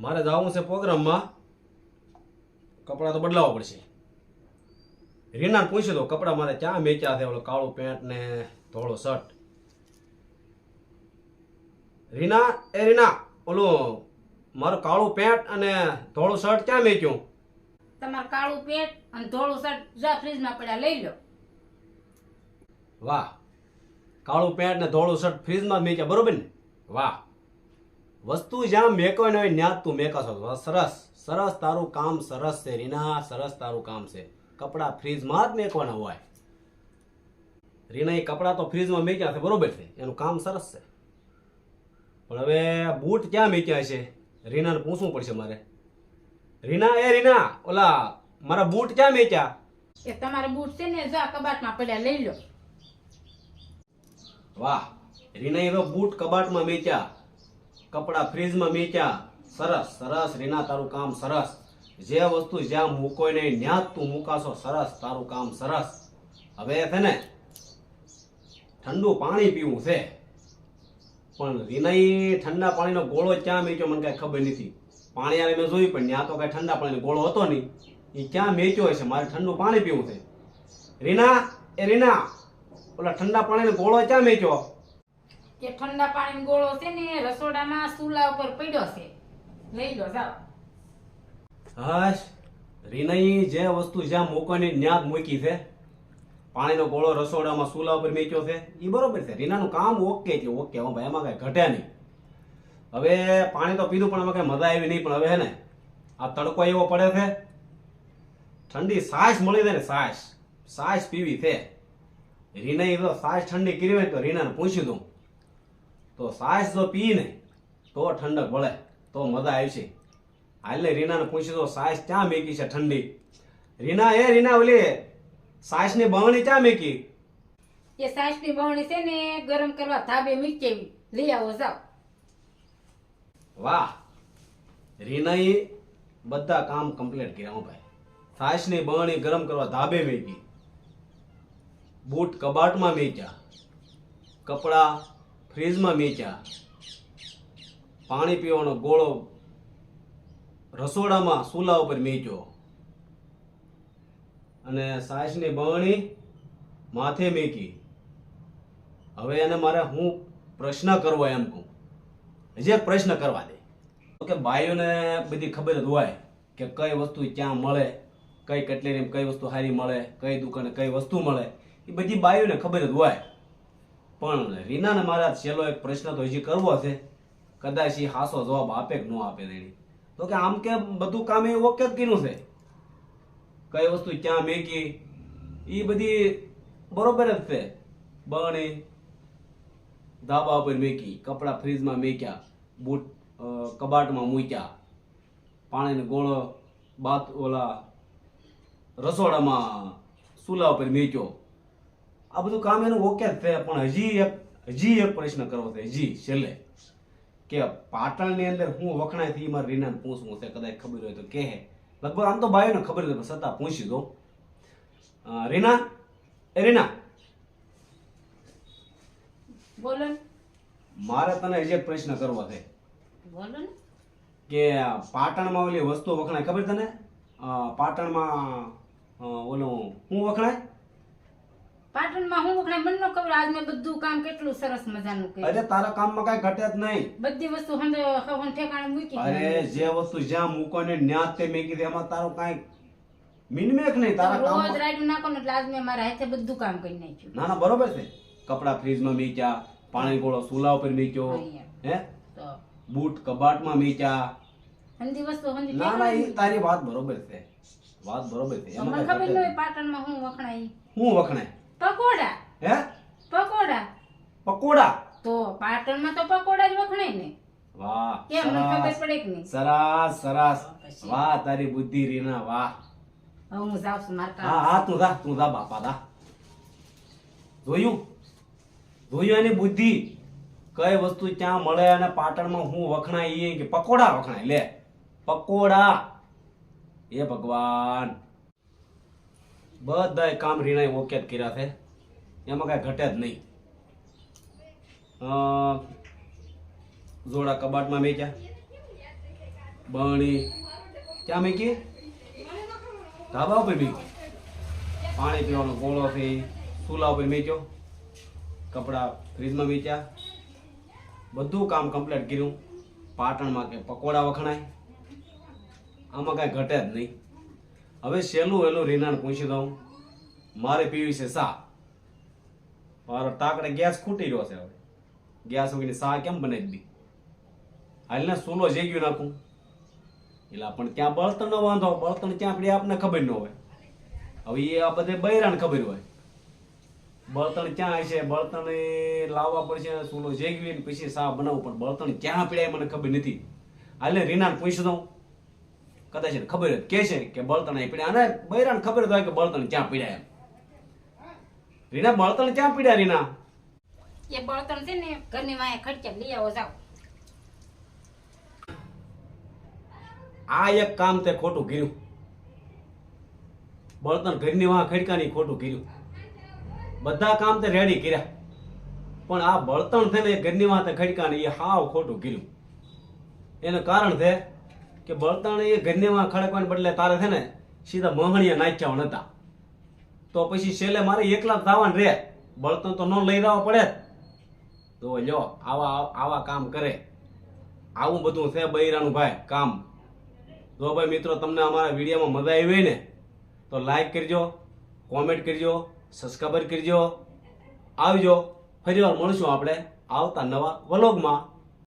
મારે જવું છે પ્રોગ્રામમાં. કપડાં તો બદલાવવા પડશે. રીના પૂછી દો કપડાં મારે ક્યાં મેચ્યા છે? ઓલો કાળું પેન્ટ ને ધોળો શર્ટ રીના એ રીના ઓલું મારું કાળું પેન્ટ અને ધોળું શર્ટ ક્યાં મેચ્યું તમારું કાળું પેન્ટ અને ધોળું શર્ટ જા ફ્રીજમાં પડ્યા લઈ લો. વાહ. કાળું પેન્ટ ને ધોળું શર્ટ ફ્રીજમાં મેચ્યા બરોબર ને? વાહ. વસ્તુ જ્યાં મેકવાની હોય ત્યાં તું મેકાશો. સરસ સરસ તારું કામ સરસ છે. રીના સરસ તારું કામ છે. કપડાં ફ્રીજમાં જ મેકવાના હોય. રીના એ કપડાં તો ફ્રીજમાં મેક્યા છે બરોબર છે. એનું કામ સરસ છે. પણ હવે બૂટ ક્યાં મેક્યા છે? રીનાને પૂછવું પડશે મારે. રીના એ રીના ઓલા મારા બૂટ ક્યાં મેક્યા? એ તમારા બૂટ છે ને જા કબાટમાં પડ્યા લઈ લો. વાહ રીના એ બૂટ કબાટમાં મેચ્યા કપડા ફ્રીજમાં મેચ્યા સરસ સરસ, રીના તારું કામ સરસ. જે વસ્તુ જ્યાં મૂકો નહીં ત્યાં તું મૂકાશો. સરસ, તારું કામ સરસ. હવે છે ને, ઠંડુ પાણી પીવું છે. પણ રીનાઈ ઠંડા પાણીનો ગોળો ક્યાં મેચ્યો મને કાંઈ ખબર નથી. પાણી આરે મેં જોયું, પણ ત્યાં તો કાંઈ ઠંડા પાણીનો ગોળો હતો નહીં. એ ક્યાં મેચ્યો હશે? મારે ઠંડુ પાણી પીવું છે. રીના, એ રીના, ઓલા ઠંડા પાણીનો ગોળો ક્યાં મેચ્યો કે ઠંડા પાણીનો ગોળો છે ને રસોડામાં ચૂલા ઉપર પડ્યો છે. લઈ લો, જાઓ. હશ, રીનાઈ જે વસ્તુ જ્યાં મૂકવાની ત્યાં મૂકી છે, પાણીનો ગોળો રસોડામાં ચૂલા ઉપર મેક્યો છે એ બરોબર છે. રીનાનું કામ ઓકે છે ઓકે હું ભાઈ એમાં કાંઈ ઘટે નહીં. હવે પાણી તો પીધું, પણ એમાં કાંઈ મજા આવી નહીં, પણ હવે ને, આ તડકો એવો પડે છે, ઠંડી સાસ મળી જાય ને સાસ સાસ પીવી છે. રીનાઈ તો સાસ ઠંડી કરી હોય તો રીનાને પૂછી દઉં. તો સાસ જો પી ને તો ઠંડક વળે તો મજા આવશે. હાલે રીનાને પૂછી દો સાસ ક્યાં મેકી છે ઠંડી? રીના એ રીના ઓલી સાસની બહણી ક્યાં મેકી? એ સાસની બહણી છે ને ગરમ કરવા ધાબે મૂકેવી લઈ આવો જાઓ. વાહ રીનાએ બધા કામ કમ્પ્લીટ કર્યા હું ભાઈ. સાસની બહણી ગરમ કરવા ધાબે મેકી. બૂટ કબાટમાં મેક્યા. કપડા ફ્રીજમાં મેચ્યા પાણી પીવાનો ગોળો રસોડામાં સુલા ઉપર મેચ્યો અને સાસની બહણી માથે મેકી. હવે એને મારે હું પ્રશ્ન કરવો એમ કહું. હજી પ્રશ્ન કરવા દે. કે બાઈઓને બધી ખબર જ હોય કે કઈ વસ્તુ ક્યાં મળે, કઈ કટલેરી કઈ વસ્તુ સારી મળે, કઈ દુકાને કઈ વસ્તુ મળે. એ બધી બાઈઓને ખબર જ હોય. પણ રીનાને મારા છેલ્લો એક પ્રશ્ન તો હજી કરવો છે. કદાચ એ હાસો જવાબ આપે કે ન આપે તેની. તો કે આમ કે બધું કામ એ ઓકે જ કીનું છે? કઈ વસ્તુ ક્યાં મેકી? એ બધી બરોબર જ છે. બણી ધાબા ઉપર મેકી, કપડાં ફ્રીજમાં મેક્યા, બૂટ કબાટમાં મૂક્યા, પાણીનો ગોળો, બાથ ઓલા રસોડામાં સુલા ઉપર મેક્યો. આ બધું કામ એનું ઓકે જ થયા પણ હજી એક હજી એક પ્રશ્ન કરવો છે હજી છેલ્લે. કે પાટણની અંદર હું વખણાયથી મારે રીનાને પૂછવું છે કદાચ ખબર હોય તો કહે. લગભગ આમ તો બાયોને ખબર હતી પણ છતાં પૂછી દો. રીના? એ રીના? બોલો મારે તને હજી એક પ્રશ્ન કરવો છે. બોલો કે પાટણમાં ઓલી વસ્તુ વખણાય ખબર તને? પાટણમાં ઓલું હું વખણાય? પાટણમાં હું વખણાય મને ન ખબર આજ મેં બધું કામ કેટલું સરસ મજાનું કર્યું. અરે તારા કામમાં કઈ ઘટે જ નહીં. બધી વસ્તુ હંદે હવન ઠેકાણે મૂકી અરે જે વસ્તુ જ્યાં મૂકો ને ન્યા તે મેકી દે એમાં તારું કાંઈ મિનમેક નહીં તારા રોજ રાઈડ નાખો ને એટલે આજ મેં મારા હાથે બધું કામ કરી નાખ્યું. ના ના બરોબર છે. કપડા ફ્રીજમાં મીચા પાણી ગોળો સુલા ઉપર મીચ્યો. હે બૂટ કબાટમાં મીચા હંદી વસ્તુ હંદી ના ના એ તારી વાત બરોબર છે. વાત બરોબર છે. મને ખબર ન હોય. પાટણમાં હું વખણાય. હું વખણાય? પકોડા. હે? પકોડા. પકોડા? તો પાટણમાં તો પકોડા જ વખણાય ને. વાહ કેમ મને ખબર પડે કે નહીં? સરસ સરસ. વાહ તારી બુદ્ધિ રીના વાહ. હું જાઉં છું મારા હા હા તું જા તું જા બાપા દા જોયું? જોયું એની બુદ્ધિ? કઈ વસ્તુ ક્યાં મળે અને પાટણમાં હું વખણાય એ કે પકોડા વખણાય લે. પકોડા. એ ભગવાન. બધાય કામ રીણાએ ઓકે જ કર્યા છે. એમાં કાંઈ ઘટે જ નહીં. જોડા કબાટમાં મેક્યા બણી ક્યાં મૂકી? ધાબા ઉપર મૂકી. પાણી પીવાનો ગોળો છે. ચૂલા ઉપર મૂક્યો કપડાં ફ્રીજમાં વેચ્યા બધું કામ કમ્પ્લીટ કર્યું. પાટણમાં કે પકોડા વખણાય. આમાં કાંઈ ઘટે જ નહીં. હવે સહેલું વહેલું રીનાને પૂછી દઉં મારે પીવી છે સા મારો ટાકડે ગેસ ખૂટી રહ્યો છે હવે. ગેસ વગરની સા કેમ બને બી હાલને સૂલો જેગ્યું નાખું. એટલે પણ ત્યાં બળતણ નો વાંધો, બળતણ ત્યાં આપણે આપને ખબર ન હોય. હવે એ આ બધે બૈરાને ખબર હોય. બળતણ ક્યાં હશે? બળતણ લાવવા પડશે સૂલો જેગવી પછી સા બનાવું પણ બળતણ ક્યાં પીડાય મને ખબર નથી. હાલે રીનાને પૂછી દઉં. કદાચ ખબર જ કે છે કે બળતણ અહીં પીડ્યા. અને બૈરાને ખબર જ હોય કે બળતણ ક્યાં પીડ્યા એમ. રીના બળતણ ક્યાં પીડ્યા રીના? એ બળતણ છે ને ઘરની વાંહે ખડકે લઈ આવો જાવ આ એક કામ તે ખોટું કર્યું. બળતણ ઘરની વાં ખડકાની ખોટું કર્યું. બધા કામ તે રેડી કર્યા. પણ આ બળતણ છે ને ઘરની વાં તે ખડકાની એ હાવ ખોટું કર્યું. એનું કારણ છે કે બળતણ એ ગન્યમાં ખડકવાને બદલે તારે છે ને સીધા મોહણીયા નાખ્યા નતા. તો પછી છેલ્લે મારે એકલા જવાનું રે. બળતણ તો ન લઈ જવા પડે. તો લ્યો, આવા આવા કામ કરે. આવું બધું છે બૈરાનું ભાઈ, કામ. જો ભાઈ મિત્રો તમને અમારા વિડીયોમાં મજા આવી ને, તો લાઈક કરજો કોમેન્ટ કરજો સબસ્ક્રાઈબર કરજો. આવજો ફરી વાર મળશું આપણે આવતા નવા વ્લોગમાં